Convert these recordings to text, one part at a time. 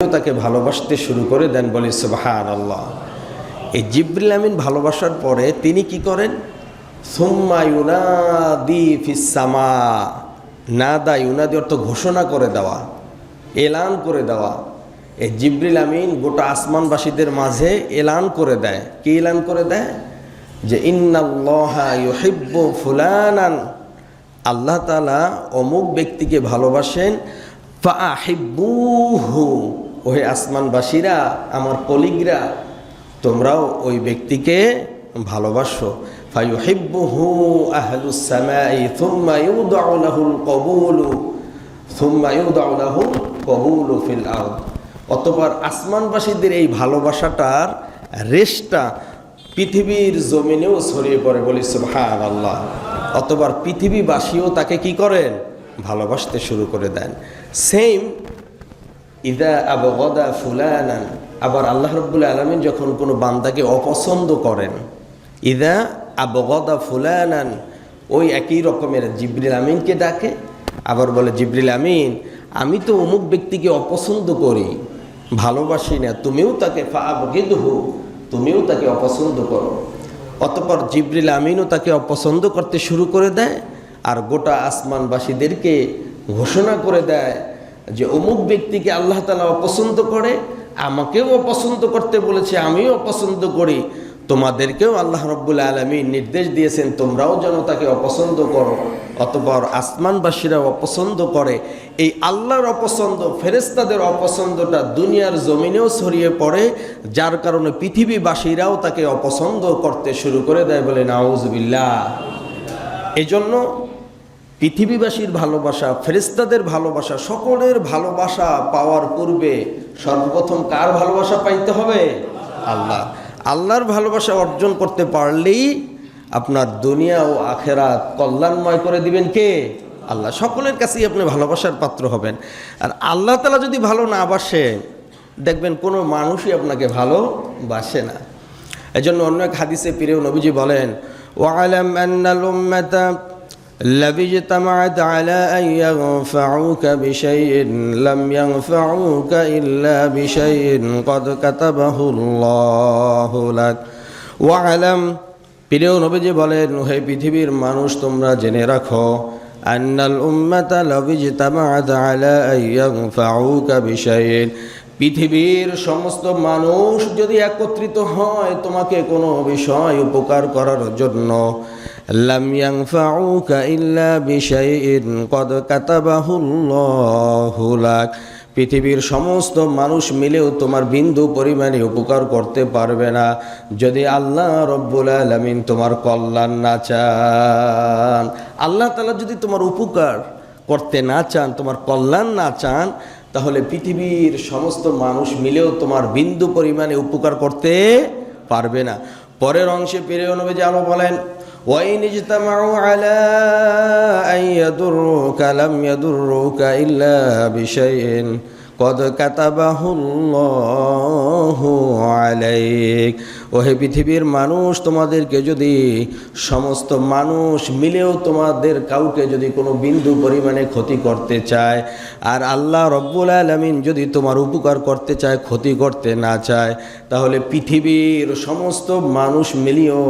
তাকে ভালোবাসতে শুরু করে দেন, বলি সুবাহান আল্লাহ এই জিব্রিল আমিন ভালোবাসার পরে তিনি কি করেন? সুম্মা ইউনাদি ফিসামা নাদা ইউনাদি অর্থ ঘোষণা করে দেওয়া, এলান করে দেওয়া। এই জিব্রিল আমিন গোটা আসমানবাসীদের মাঝে এলান করে দেয়। কি এলান করে দেয়? যে ইন্নাল্লাহা ইউহিব্বু ফুলানান। আল্লাহ তালা অমুক ব্যক্তিকে ভালোবাসেন ফাহিব্বুহু ওহে আসমানবাসীরা, আমার কলিগরা, তোমরাও ওই ব্যক্তিকে ভালোবাসো। লাহুল অতঃপর আসমানবাসীদের এই ভালোবাসাটার রেশটা পৃথিবীর জমিনেও ছড়িয়ে পড়ে বলি সুবহান আল্লাহ অতবার পৃথিবীবাসীও তাকে কি করেন? ভালোবাসতে শুরু করে দেন। সেম ইদা আবগদা ফুলানান, আবার আল্লাহ রব্বুল আলমিন যখন কোনো বান্দাকে অপছন্দ করেন, ইদা আবগদা ফুলানান, ওই একই রকমের জিবরিল আমিনকে ডাকে, আবার বলে, জিবরিল আমিন, আমি তো অমুক ব্যক্তিকে অপছন্দ করি, ভালোবাসি না, তুমিও তাকে ফাবগিদহু তুমিও তাকে অপছন্দ করো। অতপর জিবরিল আমিনও তাকে অপছন্দ করতে শুরু করে দেয়, আর গোটা আসমানবাসীদেরকে ঘোষণা করে দেয় যে অমুক ব্যক্তিকে আল্লাহ তালা অপছন্দ করে, আমাকেও অপছন্দ করতে বলেছে, আমিও অপছন্দ করি। তোমাদেরকেও আল্লাহ রব্বুল আলমী নির্দেশ দিয়েছেন, তোমরাও যেন তাকে অপছন্দ করো। অতপর আসমানবাসীরা অপছন্দ করে। এই আল্লাহর অপছন্দ ফেরেস্তাদের অপছন্দটা দুনিয়ার জমিনেও ছড়িয়ে পড়ে, যার কারণে পৃথিবীবাসীরাও তাকে অপছন্দ করতে শুরু করে দেয় বলে নাউজবিল্লা এজন্য পৃথিবীবাসীর ভালোবাসা ফেরেস্তাদের ভালোবাসা, সকলের ভালোবাসা পাওয়ার পূর্বে সর্বপ্রথম কার ভালোবাসা পাইতে হবে? আল্লাহ। আল্লাহর ভালোবাসা অর্জন করতে পারলেই আপনার দুনিয়া ও আখেরাত কল্যাণময় করে দিবেন কে? আল্লাহ। সকলের কাছেই আপনি ভালোবাসার পাত্র হবেন। আর আল্লাহ তালা যদি ভালো না বাসে, দেখবেন কোনো মানুষই আপনাকে ভালোবাসে না। এজন্য অন্য এক হাদিসে প্রিয় নবীজি বলেন, ওয়ালাম আন্নাল لو اجتمعت على أن ينفعوك بشيء لم ينفعوك إلا بشيء قد كتبه الله لك واعلم প্রিয় নবীজি বলেন হে পৃথিবীর মানুষ তোমরা জেনে রাখো আন্নাল উম্মাতা লাবিজতামাআত আলা আইয়ানফাউকা বিশাইইন পৃথিবীর সমস্ত মানুষ যদি একত্রিত হয় তোমাকে কোনো বিষয় উপকার করার জন্য লাম ইয়ানফাউকা ইল্লা বিশাইইন কদ কাতাবাহুল্লাহু লাক পৃথিবীর সমস্ত মানুষ মিলেও তোমার বিন্দু পরিমাণে উপকার করতে পারবে না। যদি আল্লাহ রব্বুল আলমিন তোমার কল্যাণ না চান, আল্লাহ তালা যদি তোমার উপকার করতে না চান, তোমার কল্যাণ না চান, তাহলে পৃথিবীর সমস্ত মানুষ মিলেও তোমার বিন্দু পরিমাণে উপকার করতে পারবে না। পরের অংশে পেরে নবী যে আলো বলেন وإن اجتمعوا على أن يضروك لم يضروك إلا بشيء. কদ আলাইক। ওহে পৃথিবীর মানুষ, তোমাদেরকে যদি সমস্ত মানুষ মিলেও তোমাদের কাউকে যদি কোনো বিন্দু পরিমাণে ক্ষতি করতে চায়, আর আল্লাহ রব্বুল আলমিন যদি তোমার উপকার করতে চায়, ক্ষতি করতে না চায়, তাহলে পৃথিবীর সমস্ত মানুষ মিলিয়েও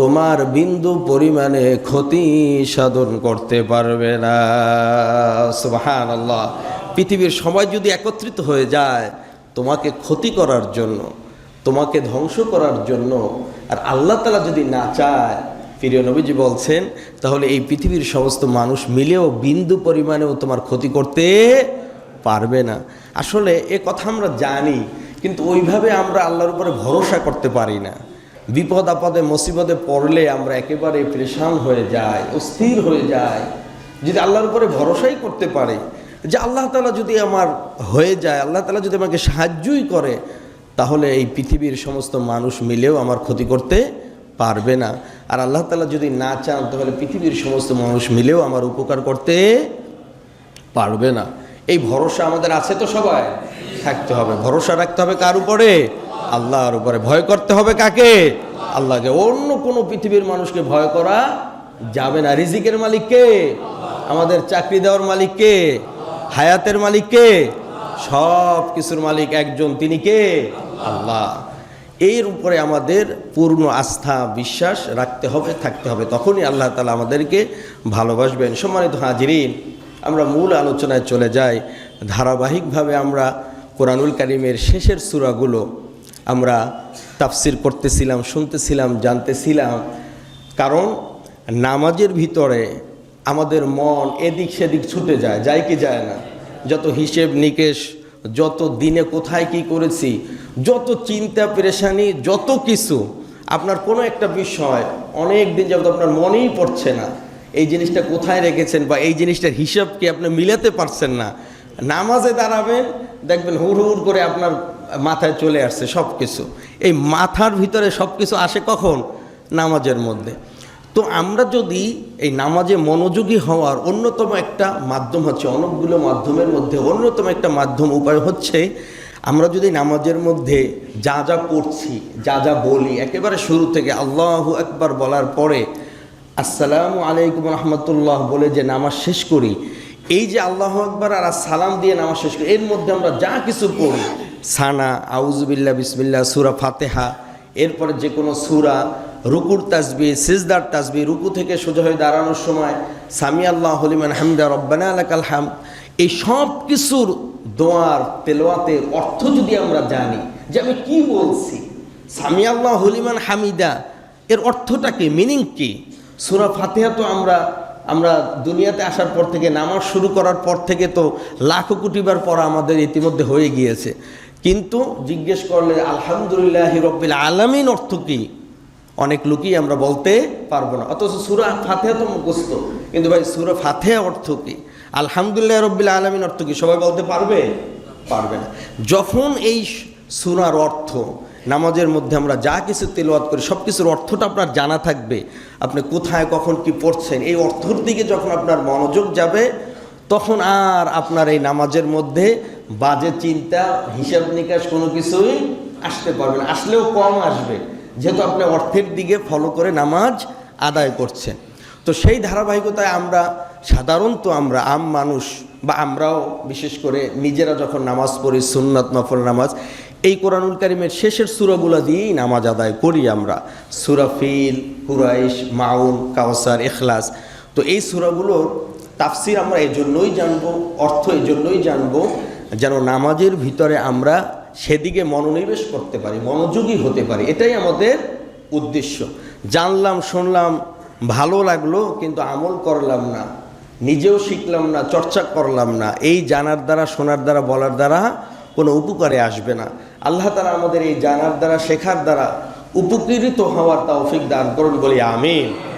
তোমার বিন্দু পরিমাণে ক্ষতি সাধন করতে পারবে না। সুবাহ আল্লাহ পৃথিবীর সবাই যদি একত্রিত হয়ে যায়, তোমাকে ক্ষতি করার জন্য, তোমাকে ধ্বংস করার জন্য, আর আল্লাহ তালা যদি না চায়, প্রিয় নবীজি বলছেন, তাহলে এই পৃথিবীর সমস্ত মানুষ মিলেও বিন্দু পরিমাণেও তোমার ক্ষতি করতে পারবে না। আসলে এ কথা আমরা জানি, কিন্তু ওইভাবে আমরা আল্লাহর উপরে ভরসা করতে পারি না। বিপদ আপদে, মুসিবতে পড়লে আমরা একেবারে পরেশান হয়ে যাই, অস্থির হয়ে যাই। যদি আল্লাহর উপরে ভরসাই করতে পারে যে আল্লাহ তালা যদি আমার হয়ে যায়, আল্লাহ তালা যদি আমাকে সাহায্যই করে, তাহলে এই পৃথিবীর সমস্ত মানুষ মিলেও আমার ক্ষতি করতে পারবে না। আর আল্লাহ তালা যদি না চান, তাহলে পৃথিবীর সমস্ত মানুষ মিলেও আমার উপকার করতে পারবে না। এই ভরসা আমাদের আছে তো সবাই? থাকতে হবে। ভরসা রাখতে হবে কার উপরে? আল্লাহর উপরে। ভয় করতে হবে কাকে? আল্লাহকে। অন্য কোনো পৃথিবীর মানুষকে ভয় করা যাবে না। রিজিকের মালিককে আমাদের চাকরি দেওয়ার মালিক কে? হায়াতের মালিক কে? সব কিছুর মালিক একজন। তিনি কে? আল্লাহ। এর উপরে আমাদের পূর্ণ আস্থা, বিশ্বাস রাখতে হবে, থাকতে হবে। তখনই আল্লাহ তালা আমাদেরকে ভালোবাসবেন। সম্মানিত হাজিরিন, আমরা মূল আলোচনায় চলে যাই। ধারাবাহিকভাবে আমরা কোরআনুল কারিমের শেষের সূরাগুলো আমরা তাফসির করতেছিলাম, শুনতেছিলাম, জানতেছিলাম। কারণ নামাজের ভিতরে আমাদের মন এদিক সেদিক ছুটে যায় যায় কি যায় না। যত হিসেব নিকেশ, যত দিনে কোথায় কি করেছি, যত চিন্তা পেরেশানি, যত কিছু, আপনার কোনো একটা বিষয় অনেক দিন যাবত আপনার মনেই পড়ছে না। এই জিনিসটা কোথায় রেখেছেন বা এই জিনিসটার হিসাব কি আপনি মিলাতে পারছেন না? নামাজে দাঁড়াবেন, দেখবেন হুড় হুড় করে আপনার মাথায় চলে আসছে সব কিছু এই মাথার ভিতরে সব কিছু আসে কখন? নামাজের মধ্যে। তো আমরা যদি এই নামাজে মনোযোগী হওয়ার অন্যতম একটা মাধ্যম হচ্ছে, অনেকগুলো মাধ্যমের মধ্যে অন্যতম একটা মাধ্যম উপায় হচ্ছে, আমরা যদি নামাজের মধ্যে যা যা পড়ছি, যা যা বলি, একেবারে শুরু থেকে আল্লাহ একবার বলার পরে, আসসালামু আলাইকুম রহমতুল্লাহ বলে যে নামাজ শেষ করি, এই যে আল্লাহ আকবার আর সালাম দিয়ে নামাজ শেষ করি, এর মধ্যে আমরা যা কিছু পড়ি, সানা আউজবিল্লা বিসমিল্লা সুরা ফাতেহা, এরপরে যে কোনো সুরা রুকুর তাসবি, সিজদার তাসবি, রুকু থেকে সোজা হয়ে দাঁড়ানোর সময়, সামি আল্লাহ হলিমান হামদা রব্বানা আলাকাল হাম। এই সব কিছুর দোয়ার, তেলোয়াতের অর্থ যদি আমরা জানি, যে আমি কি বলছি? সামি আল্লাহ হলিমান হামিদা, এর অর্থটা কি? মিনিং কি? সুরা ফাতেহা তো আমরা আমরা দুনিয়াতে আসার পর থেকে, নামাজ শুরু করার পর থেকে তো লাখো কোটিবার পড়া আমাদের ইতিমধ্যে হয়ে গিয়েছে। কিন্তু জিজ্ঞেস করলে, আলহামদুলিল্লাহ রব্বিল আলামিন অর্থ কি? অনেক লোকই আমরা বলতে পারব না। অথচ সুরা ফাতেহা তো মুখস্থ। কিন্তু ভাই, সুরা ফাতেহা অর্থ কি? আলহামদুলিল্লাহ রব্বিল আলামিন অর্থ কি? সবাই বলতে পারবে? পারবে না। যখন এই সুরার অর্থ, নামাজের মধ্যে আমরা যা কিছু তেলাওয়াত করি সব কিছুর অর্থটা আপনার জানা থাকবে। আপনি কোথায়, কখন, কি পড়ছেন, এই অর্থর দিকে যখন আপনার মনোযোগ যাবে, তখন আর আপনার এই নামাজের মধ্যে বাজে চিন্তা, হিসাব নিকাশ কোনো কিছুই আসতে পারবে না। আসলেও কম আসবে। যেহেতু আপনি অর্থের দিকে ফলো করে নামাজ আদায় করছেন। তো সেই ধারাবাহিকতায় আমরা সাধারণত আমরা আম মানুষ বা আমরাও বিশেষ করে নিজেরা যখন নামাজ পড়ি, সুন্নাত নফল নামাজ, এই কোরআনুল কারিমের শেষের সুরাগুলো দিয়েই নামাজ আদায় করি আমরা। সুরাফিল কুরাইশ, মাউন কাউসার এখলাস তো এই সুরাগুলোর তাফসির আমরা এই জন্যই জানব, অর্থ এই জন্যই জানব যেন নামাজের ভিতরে আমরা সেদিকে মনোনিবেশ করতে পারি, মনোযোগী হতে পারি, এটাই আমাদের উদ্দেশ্য। জানলাম, শুনলাম, ভালো লাগল, কিন্তু আমল করলাম না, নিজেও শিখলাম না, চর্চা করলাম না, এই জানার দ্বারা, শোনার দ্বারা, বলার দ্বারা কোনো উপকারে আসবে না। আল্লাহ তারা আমাদের এই জানার দ্বারা, শেখার দ্বারা উপকৃত হওয়ার তৌফিক দান করুন বলি আমিন।